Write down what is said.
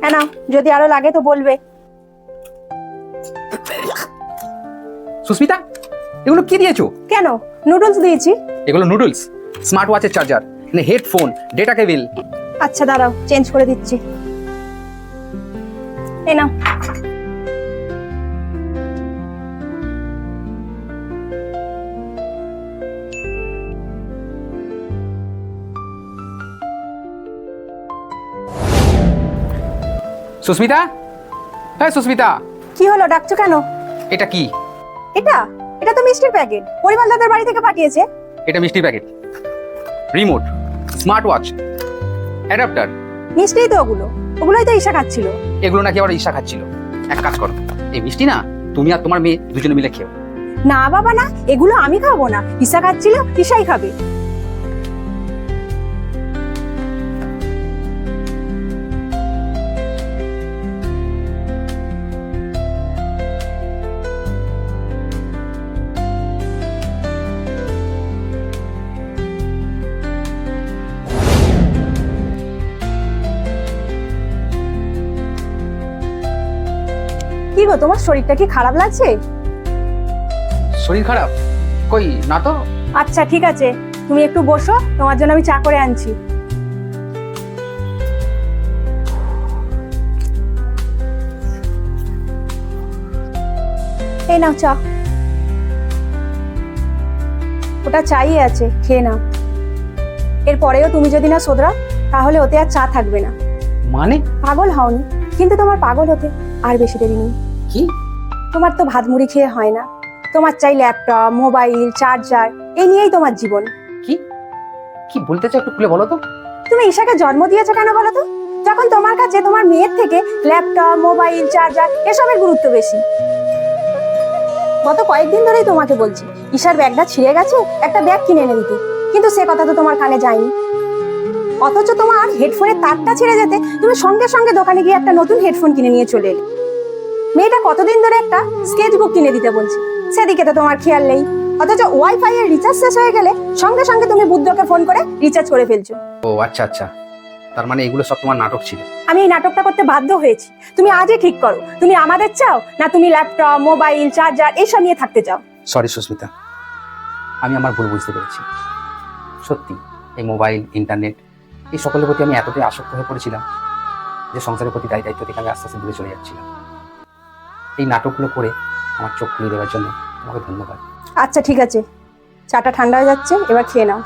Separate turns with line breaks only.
হ্যাঁ না যদি আরও লাগে তো বলবে।
সুস্মিতা এগুলো কি দিয়েছ?
কেন? নুডলস দিয়েছি।
এগুলো নুডলস স্মার্ট ওয়াচের চার্জার মানে হেডফোন ডেটা কেবিল
আচ্ছা দাঁড়াও চেঞ্জ করে দিচ্ছি। এই নাও।
সুস্মিতা? হ্যাঁ সুস্মিতা।
কি হলো ডাকছো কেন?
এটা কি?
এটা? এটা তো মিষ্টির প্যাকেট। পরিমল দাদার বাড়ি থেকে পাঠিয়েছে।
এটা মিষ্টির packet. Remote smart watch adapter.
মিষ্টিই তো ওগুলো। ওগুলোই তো ঈশা খাচ্ছিল।
এগুলো নাকি আবার ঈশা খাচ্ছিল। এক কাজ করো। এই মিষ্টি না তুমি আর তোমার মেয়ে দুজনে মিলে খেও।
না বাবা না এগুলো আমি খাব না। ঈশা খাচ্ছিল ঈশাই খাবে। কি গো তোমার শরীরটা কি খারাপ লাগছে?
শরীর খারাপ? কই না তো?
আচ্ছা ঠিক আছে। তুমি একটু বসো তোমার জন্য আমি চা করে আনছি। এই নাও চা। ওটা চাই আছে খেয়ে নাও। এরপরেও তুমি যদি না শোধরাও তাহলে ওতে আর চা থাকবে না।
মানে?
পাগল হওনি কিন্তু তোমার পাগল হতে আর বেশি দেরি নেই।
কি?
তোমার তো ভাত মুড়ি খেয়ে হয় না। তোমার চাই ল্যাপটপ মোবাইল চার্জার এই নিয়েই তোমার জীবন।
কি? কি বলতে চাও একটু খুলে বলো তো।
তুমি ঈশাকে জন্ম দিয়েছ কেন বলো তো? যখন তোমার কাছে তোমার মেয়ের থেকে ল্যাপটপ মোবাইল চার্জার এসবের গুরুত্ব বেশি। গত কয়েকদিন ধরেই তোমাকে বলছি ঈশার ব্যাগটা ছিঁড়ে গেছে একটা ব্যাগ কিনে এনে দিতে। কিন্তু সে কথা তো তোমার কানে যায়নি। অথচ তোমার হেডফোনের তারটা ছিঁড়ে যেতে তুমি সঙ্গে সঙ্গে দোকানে গিয়ে একটা নতুন হেডফোন কিনে নিয়ে চলে এলে। মেয়েটা কতদিন ধরে একটা স্কেচ বুক কিনে দিতে বলছি? সেদিকে তো তোমার খেয়াল নেই। অথচ ওয়াইফাই এর রিচার্জ শেষ হয়ে গেলে সঙ্গে সঙ্গে তুমি বুদ্ধকে ফোন করে রিচার্জ করে ফেলছো।
ও আচ্ছা আচ্ছা। তার মানে এগুলো সব তোমার নাটক ছিল?
আমি এই নাটকটা করতে বাধ্য হয়েছি। তুমি আজই ঠিক করো। তুমি আমাদের চাও না তুমি ল্যাপটপ মোবাইল চার্জার এইসব নিয়ে থাকতে চাও?
সরি সুস্মিতা। আমি আমার ভুল বুঝতে পেরেছি। সত্যি এই মোবাইল ইন্টারনেট এই সকলের প্রতি আমি এতটাই আসক্ত হয়ে পড়েছিলাম যে সংসারের প্রতি দায়ী দায়িত্ব থেকে আমি আস্তে আস্তে দূরে চলে যাচ্ছিলাম। এই নাটকগুলো করে আমার চোখ খুলে দেওয়ার জন্য তোমাকে ধন্যবাদ।
আচ্ছা ঠিক আছে। চাটা ঠান্ডা হয়ে যাচ্ছে, এবার খেয়ে নাও।